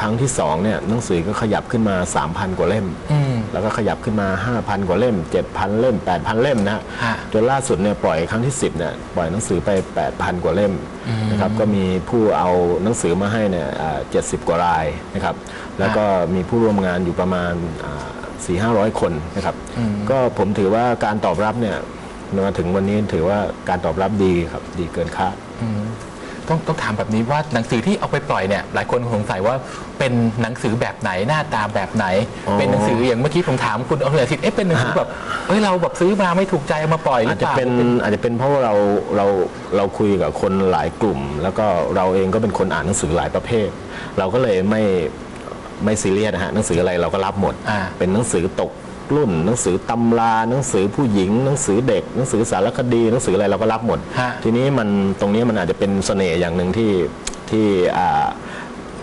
ครั้งที่สองเนี่ยหนังสือก็ขยับขึ้นมา 3,000 กว่าเล่มอืมแล้วก็ขยับขึ้นมา 5,000 กว่าเล่ม 7,000 เล่ม 8,000 เล่มนะฮะจนล่าสุดเนี่ยปล่อยครั้งที่ 10เนี่ยปล่อยหนังสือไป 8,000 กว่าเล่มนะครับก็มีผู้เอาหนังสือมาให้เนี่ยเจ็ดสิบกว่ารายนะครับแล้วก็มีผู้ร่วมงานอยู่ประมาณสี่ห้าร้อยคนนะครับก็ผมถือว่าการตอบรับเนี่ยมาถึงวันนี้ถือว่าการตอบรับดีครับดีเกินคาด ต้องต้องถามแบบนี้ว่าหนังสือที่เอาไปปล่อยเนี่ยหลายคนสงสัยว่าเป็นหนังสือแบบไหนหน้าตาแบบไหนอ๋อเป็นหนังสืออย่างเมื่อกี้ผมถามคุณอรุณอาทิตย์เอ๊ะเป็นหนังสือแบบเอ้ยเราแบบซื้อมาไม่ถูกใจเอามาปล่อยหรือาจอเปจะล่าเป็นอาจจะเป็นเพราะว่าเราเราเราคุยกับคนหลายกลุ่ม แล้วก็เราเองก็เป็นคนอ่านหนังสือหลายประเภท เราก็เลยไม่ไม่ซีเรียสนะฮะหนังสืออะไรเราก็รับหมด อ่า เป็นหนังสือตก รุ่น หนังสือตำราหนังสือผู้หญิง หนังสือเด็ก หนังสือสารคดี หนังสืออะไรเราก็รับหมด ฮะ ทีนี้มันตรงนี้มันอาจจะเป็นเสน่ห์อย่างหนึ่งที่ที่อ่า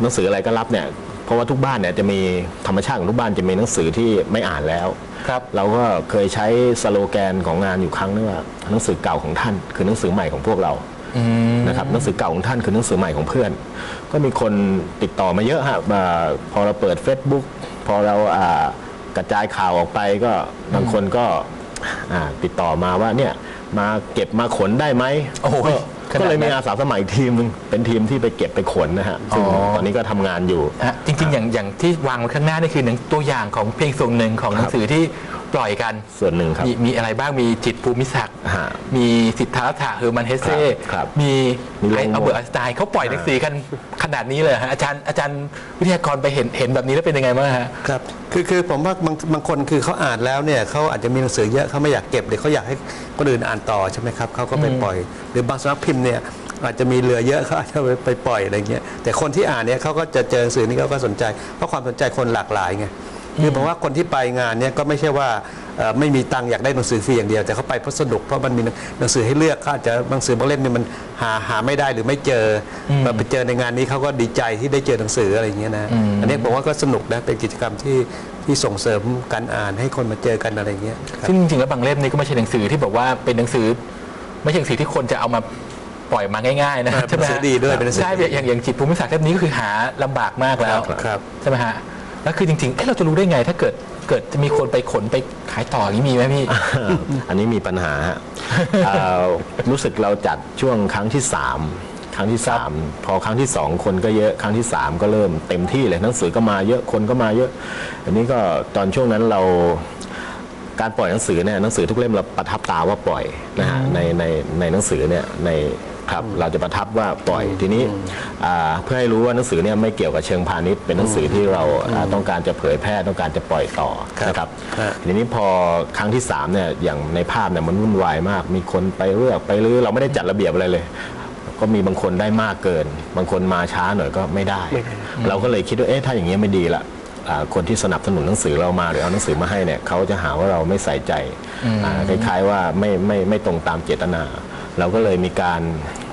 หนังสืออะไรก็รับเนี่ยเพราะว่าทุกบ้านเนี่ยจะมีธรรมชาติของทุกบ้านจะมีหนังสือที่ไม่อ่านแล้ว ครับ เราก็เคยใช้สโลแกนของงานอยู่ครั้งนึงว่าหนังสือเก่าของท่าน คือหนังสือใหม่ของพวกเรานะครับหนังสือเก่าของท่านคือหนังสือใหม่ของเพื่อน ก็มีคนติดต่อมาเยอะฮะมาพอเราเปิด Facebook พอเราอ่า กระจายข่าวออกไปก็บางคนก็อ่าติดต่อมาว่าเนี่ยมาเก็บมาขนได้ไหมโอ้โหก็ขนาดนั้นก็เลยมีอาสาสมัครอีกทีมหนึงเป็นทีมที่ไปเก็บไปขนนะฮะซึ่งอ๋อตอนนี้ก็ทำงานอยู่ฮะจริงๆ อย่างอย่างที่วางไว้ข้างหน้านี่คือหนังตัวอย่างของเพียงส่วนหนึ่งของหนังสือที่ ปล่อยกันส่วนหนึ่งครับ มีมีอะไรบ้างมีจิตรภูมิศักดิ์ฮะมีสิทธารัตถะเฮอร์มันเฮเซ่ครับครับมีมีโลไอโมเอาเบอร์อัสไตน์เขาปล่อยหนังสือกันขนาดนี้เลยฮะอาจารย์อาจารย์วิทยากรไปเห็นเห็นแบบนี้แล้วเป็นยังไงบ้างฮะ ครับคือคือผมว่าบางบางคนคือเขาอ่านแล้วเนี่ยเขาอาจจะมีหนังสือเยอะเขาไม่อยากเก็บหรือเขาอยากให้คนอื่นอ่านต่อใช่ไหมครับเขาก็ไปปล่อย หรือบางสำนักพิมพ์เนี่ยอาจจะมีเหลือเยอะเขาอาจจะไปปล่อยอะไรเงี้ยแต่คนที่อ่านเนี่ยเขาก็จะเจอหนังสือนี้เขาก็สนใจเพราะความสนใจคนหลากหลายไง คือผมว่าคนที่ไปงานเนี่ยก็ไม่ใช่ว่าเอ่อไม่มีตังค์อยากได้หนังสือฟรีอย่างเดียว แต่เขาไปเพราะสนุกเพราะมันมีหนังสือให้เลือกเขาอาจจะหนังสือบางเล่มเนี่ยมันหาหาไม่ได้หรือไม่เจออมาไปเจอในงานนี้เขาก็ดีใจที่ได้เจอหนังสืออะไรอย่างเงี้ยนะอันนี้ผมว่าก็สนุกนะเป็นกิจกรรมที่ที่ส่งเสริมการอ่านให้คนมาเจอกันอะไรอย่างเงี้ยครับซึ่งจริงๆแล้วบางเล่มนี่ก็ไม่ใช่หนังสือที่บอกว่าเป็นหนังสือ ไม่ใช่หนังสือที่คนจะเอามาปล่อยมาง่ายๆนะเออใช่ไหมเป็นหนังสือดีด้วยเป็นหนังสือใช่ดีอย่างอย่างจิตรภูมิศักดิ์เล่มนี้ก็คือหาลำบากมากแล้วครับใช่ไหมฮะ แล้วคือจริงๆ เอ๊ะเราจะรู้ได้ไง ถ้าเกิดเกิดจะมีคนไปขนไปขายต่ออย่างนี้มีไหมพี่ อันนี้มีปัญหาฮะเอ่อรู้สึกเราจัดช่วงครั้งที่สามครั้งที่สามพอครั้งที่สองคนก็เยอะครั้งที่สามก็เริ่มเต็มที่เลยหนังสือก็มาเยอะคนก็มาเยอะ อันนี้ก็ตอนช่วงนั้นเราการปล่อยหนังสือเนี่ยหนังสือทุกเล่มเราประทับตาว่าปล่อยนะฮะในในในหนังสือเนี่ยใน ครับเราจะประทับว่าปล่อยทีนี้อ่าเพื่อให้รู้ว่าหนังสือเนี่ยไม่เกี่ยวกับเชิงพาณิชย์เป็นหนังสือที่เราอ่าต้องการจะเผยแพร่ต้องการจะปล่อยต่อนะครับฮะทีนี้พอครั้งที่สามเนี่ยอย่างในภาพเนี่ยมันวุ่นวายมาก มีคนไปเลือกไปรื้อเราไม่ได้จัดระเบียบอะไรเลยก็มีบางคนได้มากเกิน บางคนมาช้าหน่อยก็ไม่ได้ เราก็เลยคิดว่าเอ๊ะถ้าอย่างนี้ยไม่ดีละอ่าคนที่สนับสนุนหนังสือเรามาหรือเอาหนังสือมาให้เนี่ยเขาจะหาว่าเราไม่ใส่ใจอ่าคล้ายๆว่าไม่ไม่ไม่ตรงตามเจตนา เราก็เลยมีการ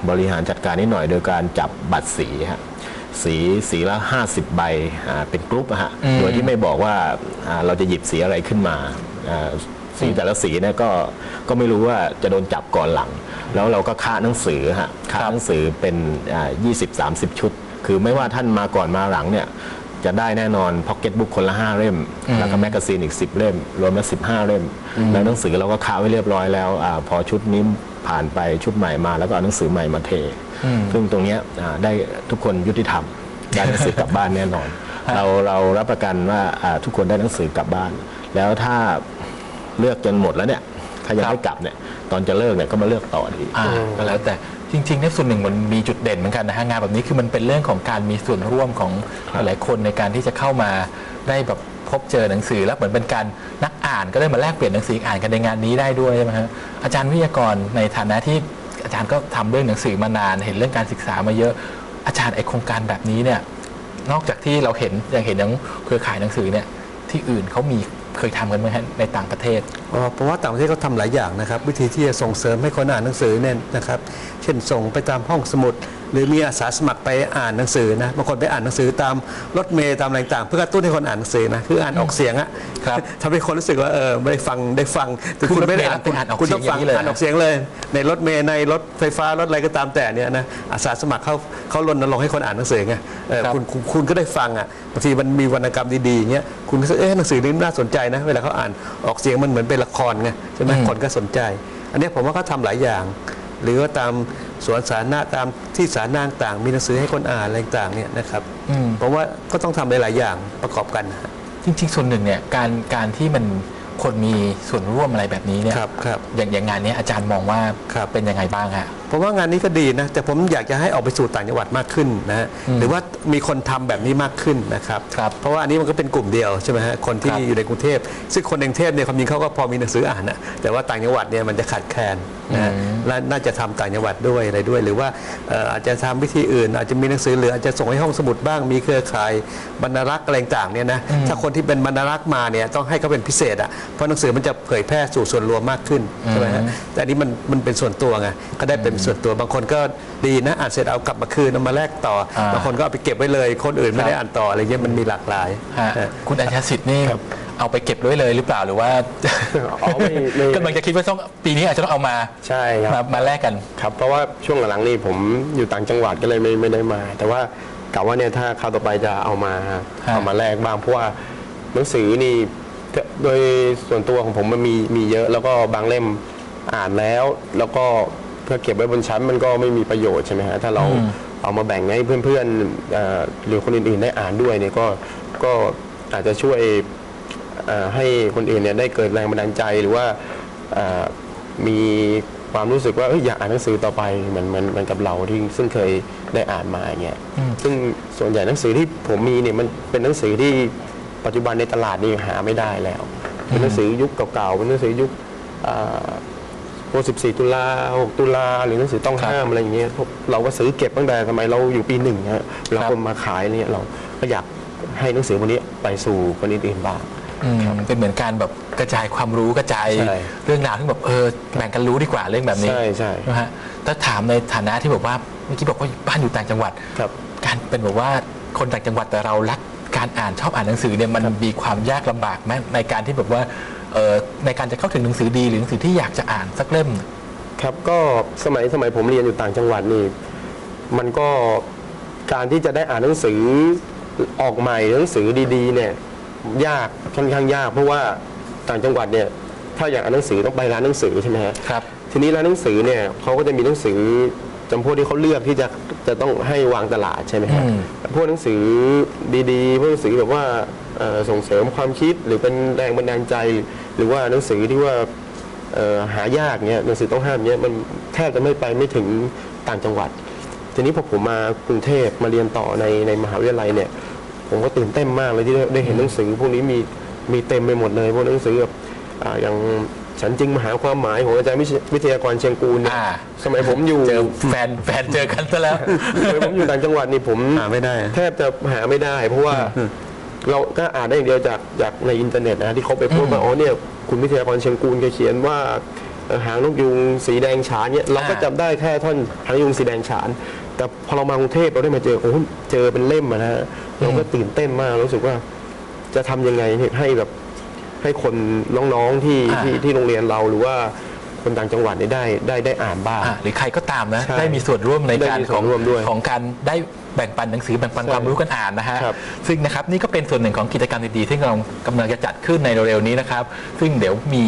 บริหารจัดการนิดหน่อย โดยการจับบัตรสีฮะสีสีละ 50 ใบอ่าเป็นกรุ๊ปอะฮะโดยที่ไม่บอกว่าอ่าเราจะหยิบสีอะไรขึ้นมาอ่าสีแต่ละสีเนี่ยก็ก็ไม่รู้ว่าจะโดนจับก่อนหลัง แล้วเราก็ค่าหนังสือฮะค่าหนังสือเป็นอ่า20 30ชุด คือไม่ว่าท่านมาก่อนมาหลังเนี่ยจะได้แน่นอนพ็อกเก็ตบุ๊กคนละ 5 เล่ม แล้วก็แมกกาซีนอีก 10 เล่ม รวมแล้ว15 เล่ม แล้วหนังสือเราก็ค้าไว้เรียบร้อยแล้วอาพอชุดนี้ ผ่านไปชุดใหม่มาแล้วก็เอาหนังสือใหม่มาเท ซึ่งตรงเนี้ยอ่าได้ทุกคนยุติธรรมได้หนังสือกลับบ้านแน่นอน เราเรารับประกันว่าอ่าทุกคนได้หนังสือกลับบ้าน แล้วถ้าเลือกจนหมดแล้วเนี่ยถ้ายังไม่กลับเนี่ยตอนจะเลิกเนี่ยก็มาเลือกต่อดีอ่าก็แล้วแต่จริงๆเนี่ยส่วนหนึ่งมันมีจุดเด่นเหมือนกันนะฮะงานแบบนี้คือมันเป็นเรื่องของการมีส่วนร่วมของครับหลายๆคนในการที่จะเข้ามาได้แบบ พบเจอหนังสือแล้วเหมือนเป็นการนักอ่านก็ได้มาแลกเปลี่ยนหนังสืออ่านกันในงานนี้ได้ด้วยใช่ไหมฮะอาจารย์วิทยากรในฐานะที่อาจารย์ก็ทำเรื่องหนังสือมานาน เห็นเรื่องการศึกษามาเยอะ อาจารย์ไอโครงการแบบนี้เนี่ยนอกจากที่เราเห็นอย่างเห็นอย่างเครือข่ายหนังสือเนี่ยที่อื่นเขามีเคยทำกันไหมในต่างประเทศเพราะว่าต่างประเทศเขาทำหลายอย่างนะครับ วิธีที่จะส่งเสริมให้คนอ่านหนังสือเนี่ยนะครับ เช่นส่งไปตามห้องสมุด หรือมีอาสาสมัครไปอ่านหนังสือนะบางคนไปอ่านหนังสือตามรถเมล์ตามอะไรต่างๆเพื่อกระตุ้นให้คนอ่านหนังสือนะคืออ่านออกเสียงอะครับทำให้คนรู้สึกว่าเออได้ฟังได้ฟังแต่ขึ้นคุณรถไม่เมได้ล์อ่านแล้วไปอ่านออกคุณเสีต้ยองงอย่าฟังงนี้เลยอ่านออกเสียงเลย ในรถเมล์ในรถไฟฟ้ารถอะไรก็ตามแต่เนี่ยนะอาสาสมัครเขาเขารณรงค์ให้คนอ่านหนังสือไงเออครับคุณคุณคุณก็ได้ฟังอะบางทีมันมีวรรณกรรมดีๆอย่างเงี้ยคุณก็เอ๊ะหนังสือนี้น่าสนใจนะเวลาเขาอ่านออกเสียงมันเหมือนเป็นละครไงใช่ไหมอืมคนก็สนใจ อันเนี้ยผมว่าเขาทำหลายอย่าง หรือว่าตามสวนสาธารณะตามที่สาธารณะต่างๆมีหนังสือให้คนอ่านอะไรต่างๆเนี่ยนะครับอืมผมว่าก็ต้องทำหลาย ๆ อย่างประกอบกันนะฮะจริง ๆ ส่วนหนึ่งเนี่ยการการที่มันคนมีส่วนร่วมอะไรแบบนี้เนี่ยครับครับอย่างอย่างงานเนี้ยอาจารย์มองว่าครับเป็นยังไงบ้างฮะ ผมว่างานนี้ก็ดีนะ แต่ผมอยากจะให้ออกไปสู่ต่างจังหวัดมากขึ้นนะฮะอืมหรือว่ามีคนทำแบบนี้มากขึ้นนะครับครับ เพราะว่าอันนี้มันก็เป็นกลุ่มเดียวใช่ไหมฮะคนที่ครับอยู่ในกรุงเทพ ซึ่งคนในกรุงเทพเนี่ยความจริงเขาก็พอมีหนังสืออ่านนะแต่ว่าต่างจังหวัดเนี่ยมันจะขาดแคลนนะฮะอืมและน่าจะทำต่างจังหวัดด้วยอะไรด้วย หรือว่าเอ่ออาจจะทำวิธีอื่น อาจจะมีหนังสือเหลืออาจจะส่งให้ห้องสมุดบ้างมีเครือข่ายบรรณารักษ์อะไรต่างๆเนี่ยนะถ้าคนที่เป็นบรรณารักษ์มาเนี่ยต้องให้เขาเป็นพิเศษอะเพราะหนังสือมันจะเผยแพร่สู่ส่วนรวมมากขึ้นใช่ไหมฮะแต่อันนี้มันมันเป็นส่วนตัวไงก็ได้เป็นส่วนตัวบางคนก็ดีนะอ่านเสร็จเอากลับมาคืนเอามาแลกต่ออ่าบางคนก็เอาไปเก็บไว้เลย คนอื่นไม่ได้อ่านต่ออะไรเงี้ยมันมีหลากหลายฮะนะคุณอัญชาสิทธิ์นี่เอาไปเก็บไว้เลยหรือเปล่าหรือว่าอ๋อไม่ไม่กำลังจะคิดว่าต้องปีนี้อาจจะต้องเอามาใช่คมารับมาแลกกันครับเพราะว่าช่วงหลังๆนี่ผมอยู่ต่างจังหวัดก็เลยไม่ไม่ได้มา แต่ว่ากะว่าเนี่ยถ้าคราวต่อไปจะเอามาเอามาแลกบ้างเพราะว่าหนังสือนี่โดยส่วนตัวของผมมันมีมีเยอะแล้วก็บางเล่มอ่านแล้วแล้วก็ เพื่อเก็บไว้บนชั้นมันก็ไม่มีประโยชน์ใช่ไหมฮะถ้าเราอืมเอามาแบ่งให้เพื่อนๆเอ่อหรือคนอื่นๆได้อ่านด้วยเนี่ยก็ก็อาจจะช่วยเอ่อให้คนอื่นเนี่ยได้เกิดแรงบันดาลใจหรือว่าเอ่อมีความรู้สึกว่าเอยอยากอ่านหนังสือต่อไปเหมือนเหมือนเหมือนกับเราที่ซึ่งเคยได้อ่านมาอย่างเงี้ยอืมซึ่งส่วนใหญ่หนังสือที่ผมมีเนี่ยมันเป็นหนังสือที่ปัจจุบันในตลาดนี่หาไม่ได้แล้ว เป็นหนังสือยุคเก่าๆเป็นหนังสือยุคเอ่อพ วก14 ตุลา6ตุลาหรือหนังสือต้องห้ามอะไรอย่างเงี้ยพวกเราก็ซื้อเก็บตั้งแต่สมัยเราอยู่ปีหนึ่งฮะเวลาครับคนมาขายเนี่ยเราก็อยากให้หนังสือพวกนี้ไปสู่คนอื่นๆบ้าง อืมเป็นเหมือนการแบบกระจายความรู้กระจายใช่เรื่องราวที่แบบเออแบ่งกันรู้ดีกว่าเรื่องแบบนี้ใช่ใช่ นะฮะถ้าถามในฐานะที่บอกว่าเมื่อกี้บอกว่าบ้านอยู่ต่างจังหวัด ครับ การเป็นแบบว่าคนต่างจังหวัดแต่เรารักการอ่านชอบอ่านหนังสือเนี่ยมันมีความยากลำบากไหมในการที่แบบว่าเออในการจะเข้าถึงหนังสือดีหรือหนังสือที่อยากจะอ่านสักเล่ม ครับก็สมัยสมัยผมเรียนอยู่ต่างจังหวัดนี่มันก็การที่จะได้อ่านหนังสือออกใหม่หนังสือดีๆเนี่ยยากค่อนข้างยาก เพราะว่าต่างจังหวัดเนี่ยถ้าอยากอ่านหนังสือต้องไปร้านหนังสือใช่ไหมฮะครับทีนี้ร้านหนังสือเนี่ยเขาก็จะมีหนังสือ จำพวกที่เขาเลือกที่จะจะต้องให้วางตลาดใช่ไหมฮะอืม พวกหนังสือดีๆ พวกหนังสือแบบว่าเอ่อส่งเสริมความคิดหรือเป็นแรงบันดาลใจ หรือว่าหนังสือที่ว่าเอ่อหายากเนี้ยหนังสือต้องห้ามเนี้ยมันแทบจะไม่ไปไม่ถึงต่างจังหวัด ทีนี้พอผมมากรุงเทพมาเรียนต่อในในมหาวิทยาลัยเนี่ย ผมก็ตื่นเต้นมากเลยที่ได้ได้เห็นหนังสือพวกนี้มีมีเต็มไปหมดเลยพวกหนังสือแบบอ่าอย่าง ฉันจริงมหาความหมายของอาจารย์วิชวิทยากรเชียงกูลเนี่ยอ่า สมัยผมอยู่เจอแฟนแฟนเจอกันซะแล้ว สมัยผมอยู่ต่างจังหวัดนี่ผมหาไม่ได้ แทบจะหาไม่ได้ เพราะว่าเราก็อ่านได้อย่างเดียวจากจากในอินเทอร์เน็ตนะที่เขาไปพูดว่าอ๋อเนี่ยคุณวิทยากรเชียงกูลแกเขียนว่าเอ่อหางนกยูงสีแดงฉานเนี่ยเราก็อ่า จำได้แค่ท่อนหางนกยูงสีแดงฉาน แต่พอเรามากรุงเทพเราได้มาเจอโอ้โหเจอเป็นเล่มอะนะฮะเราก็ตื่นเต้นมากรู้สึกว่า จะทำยังไงให้แบบ ให้คนน้องๆที่อ่า ที่ที่โรงเรียนเราหรือว่าคนต่างจังหวัดเนี่ยได้ได้ได้อ่านบ้าง อะหรือใครก็ตามนะ ใช่ได้มีส่วนร่วมในได้การมีขส่อวงนร่วมด้วยของการได้แบ่งปันหนังสือแบ่งปันใช่ความรู้กันอ่านนะฮะครับซึ่งนะครับนี่ก็เป็นส่วนหนึ่งของกิจกรรมดีๆที่เรากำลังจะจัดขึ้นในเร็วๆนี้นะครับ ซึ่งเดี๋ยวมี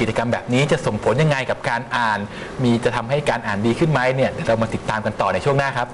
กิจกรรมแบบนี้จะส่งผลยังไงกับการอ่าน มีจะทำให้การอ่านดีขึ้นไหมเนี่ยเดี๋ยวเรามาติดตามกันต่อในช่วงหน้าครับ